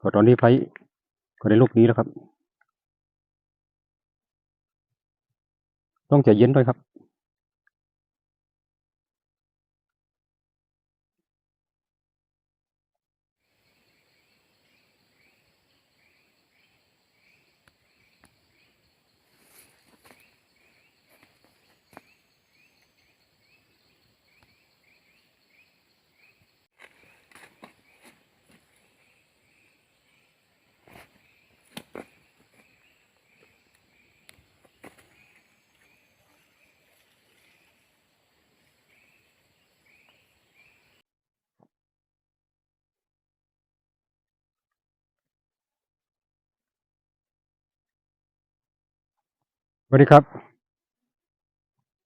ก็ตอนนี้ไฟก็ได้ลูกนี้แล้วครับ ต้องใจเย็นด้วยครับ สวัสดีครับ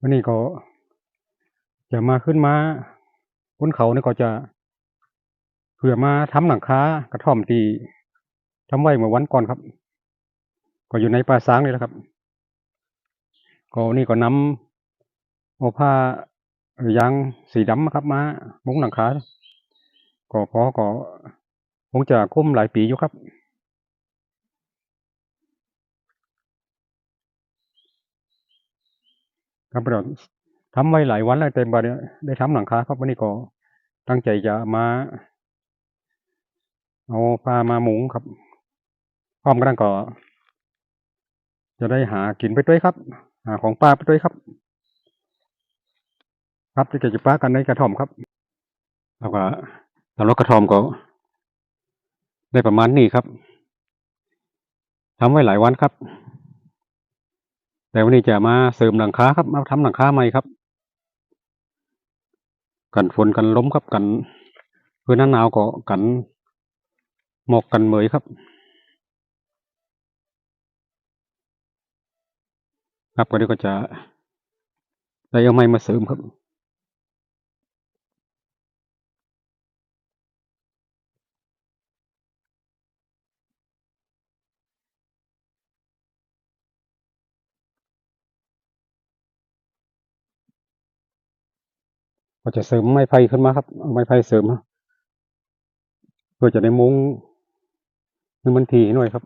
วันนี้ก็จะมาขึ้นมาบนเขาเนี่ยก็จะเพื่อมาทำหลังคากระท่อมตีทำไว้เมื่อวันก่อนครับ ก็อยู่ในป่าซางเลยนะครับ ก็นี่ก็นำเอาผ้ายางสีดำครับ มามุงหลังคาก็พอก็คงจะคุ้มหลายปีอยู่ครับ ครับเราทำไว้หลายวันแล้วแต่บัดเนี้ยได้ทำหลังคาครับวันนี้ก็ตั้งใจจะมาเอาปลามาหมุงครับพร้อมกันก็ จะได้หากินไปด้วยครับ หาของปลาไปด้วยครับ ครับที่จะปลากันในกระท่อมครับแล้วก็สำหรับกระท่อมก็ ได้ประมาณนี้ครับทำไว้หลายวันครับ แต่วันนี้จะมาเสริมหลังคาครับ มาทำหลังคาใหม่ครับ กันฝนกันล้มครับกันเพื่อหน้าหนาวก็กันหมอกกันเหมยครับ ครับวันนี้ก็จะได้เอาไม้มาเสริมครับ ก็จะเสริมไม้ไผ่ขึ้นมาครับเอาไม้ไผ่เสริมเพื่อจะได้มุ้งให้มันถี่หน่อยครับ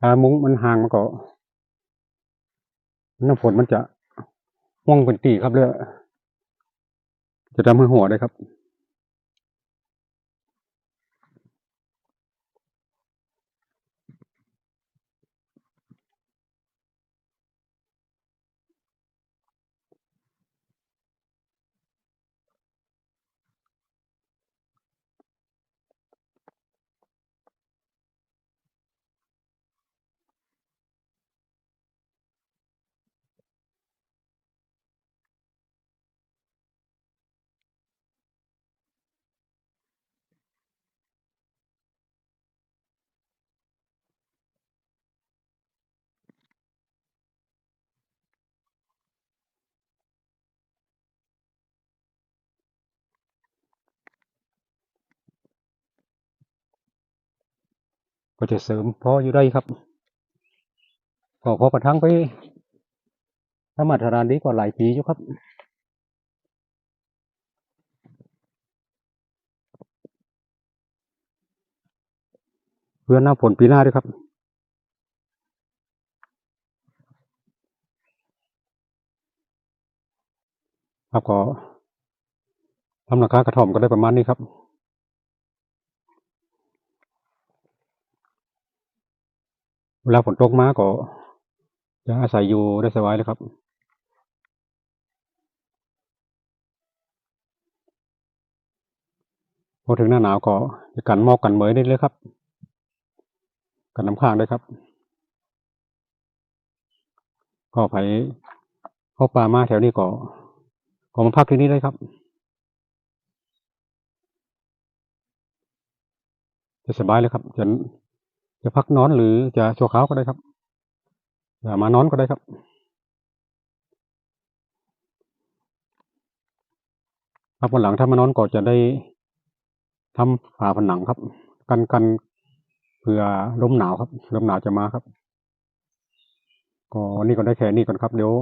ถ้ามุ้งมันห่างมาก็น้ำฝนมันจะว่องเป็นตีครับเลยจะทำให้หัวได้ครับ ก็จะเสริมพออยู่ได้ครับก็พอประทังไปถ้ามาตรฐานดีกว่าหลายปีอยู่ครับเพื่อหน้าฝนปีหน้าด้วยครับครับก็ทำราคากระถ่อมก็ได้ประมาณนี้ครับ เวลาฝนตกมาก็จะอาศัยอยู่ได้สบายเลยครับพอถึงหน้าหนาวก็จะกันหมอกกันเหมยได้เลยครับ กันน้ำค้างได้ครับ ก็ไปเข้าป่ามาแถวนี้ก็ก็มาพักที่นี่ได้ครับจะสบายเลยครับจะ จะพักนอนหรือจะชั่วคราวก็ได้ครับจะมานอนก็ได้ครับครับวันหลังถ้ามานอนก็จะได้ทำฝาผนังครับ กันกันเผื่อลมหนาวครับลมหนาวจะมาครับก็วันนี้ก็ได้แค่นี้ก่อนครับเดี๋ยว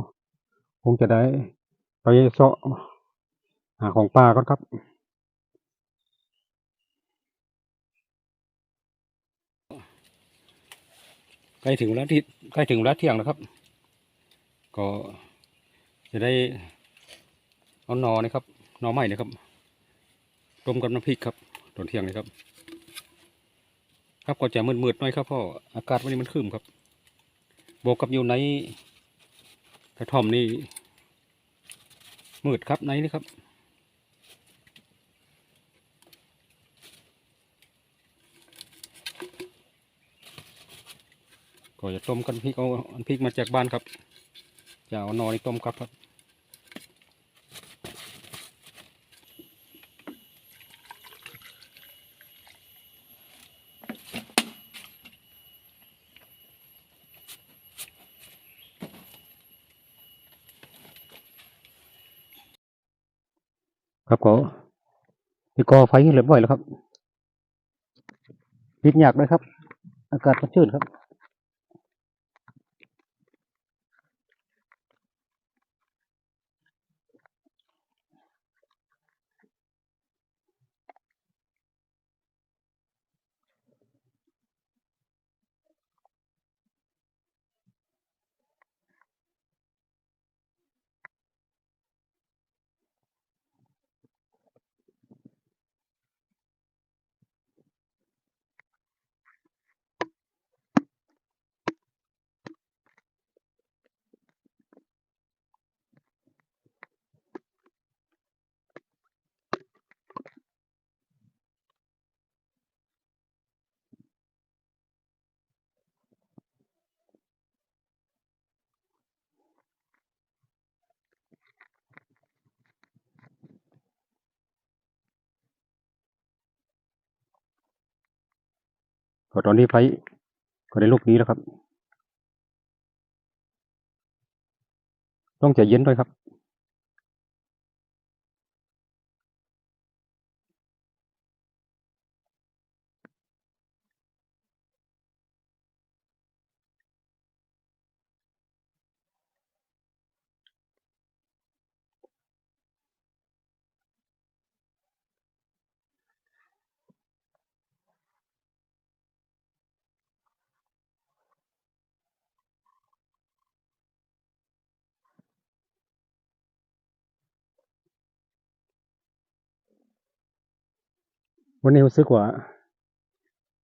คงจะได้ไปเสาะหาของป่าก่อนครับ ใกล้ถึงเวลาที่ใกล้ถึงเวลาเที่ยงแล้วครับ ก็จะได้เอานอนะครับนอใหม่นะครับต้มกับน้ำพริกครับตอนเที่ยงเลยครับ ครับก็จะมืดๆหน่อยครับพราะอากาศวันนี้มันครึ้มครับบวกกับอยู่ในกระท่อมนี่มืดครับในนี่ครับ ก็จะต้มกันพริกเอาอันพริกมาจากบ้านครับ จะเอานอนี่ต้มกับครับ ครับก็ที่ก่อไฟเรียบร้อยแล้วครับปิดยากเลยครับ อากาศมันชื้นครับ ก็ตอนนี้ไฟก็ได้ลูกนี้แล้วครับ ต้องใจเย็นด้วยครับ วันนี้รู้สึกว่า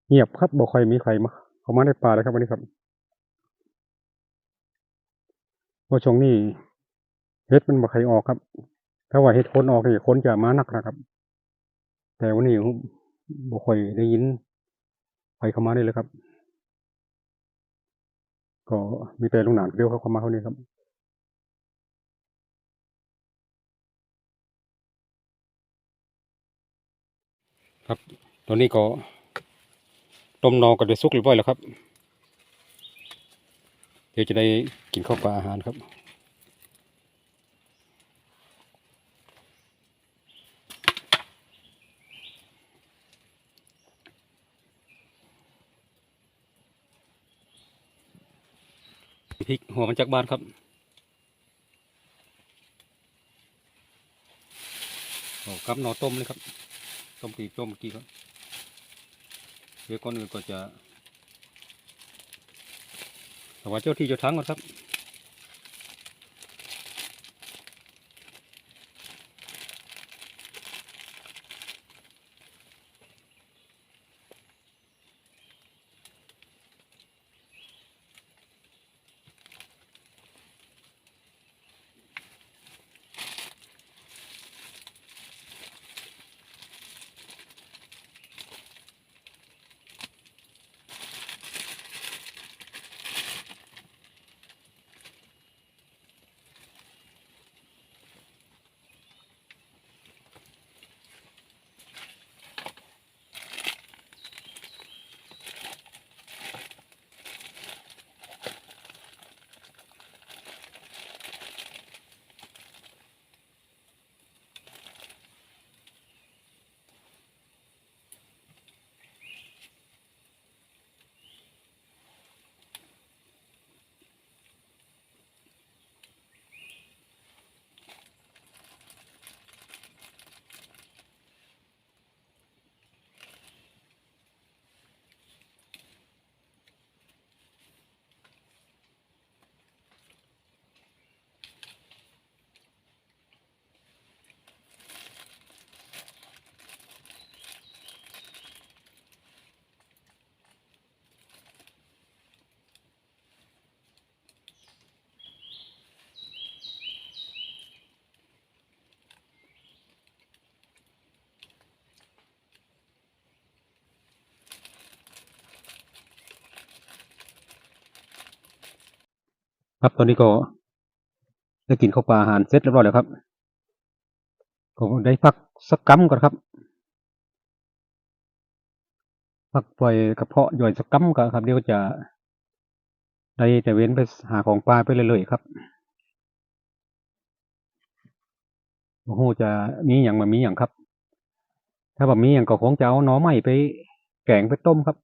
เงียบครับบ่ค่อยมีใครมาเข้ามาในป่าเลยครับวันนี้ครับเพราช่วงนี้เฮ็ดมันบ่ใครออกครับ ถ้าว่าเฮ็ดคนออกนี่คนจะมาหนักนะครับ แต่วันนี้บ่ค่อยได้ยินใครเข้ามาได้เลยครับ ก็มีแต่ลุงหนานเดียวเขาเข้ามาเท่านี้ครับ ครับตอนนี้ก็ต้มนอก็ได้สุกเรียบร้อยแล้วครับ เดี๋ยวจะได้กินข้าวปลาอาหารครับพริกหัวมันจากบ้านครับโอ้ครับหนอต้มเลยครับ ต้มปีต้มกี้ครับเดี๋ยวก่อนอื่นก็จะถวาเจ้าที่เจ้าทางก่อนครับ ครับตอนนี้ก็ได้กินข้าวปลาอาหารเสร็จเรียบร้อยแล้วครับก็ได้พักสักกัมก่อนครับพักปล่อยกระเพาะย่อยสักกัมก่อนครับเดี๋ยวจะได้แต่เว้นไปหาของปลาไปเรื่อยๆครับโอ้โหจะมีอย่างมามีอย่างครับ ถ้าแบบมีอย่างก็คงจะเอาหน่อไม้ไปแกงไปต้มครับ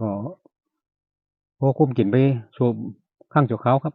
ก็ พอคุ้มกินไปช่วงข้างจุกเขาครับ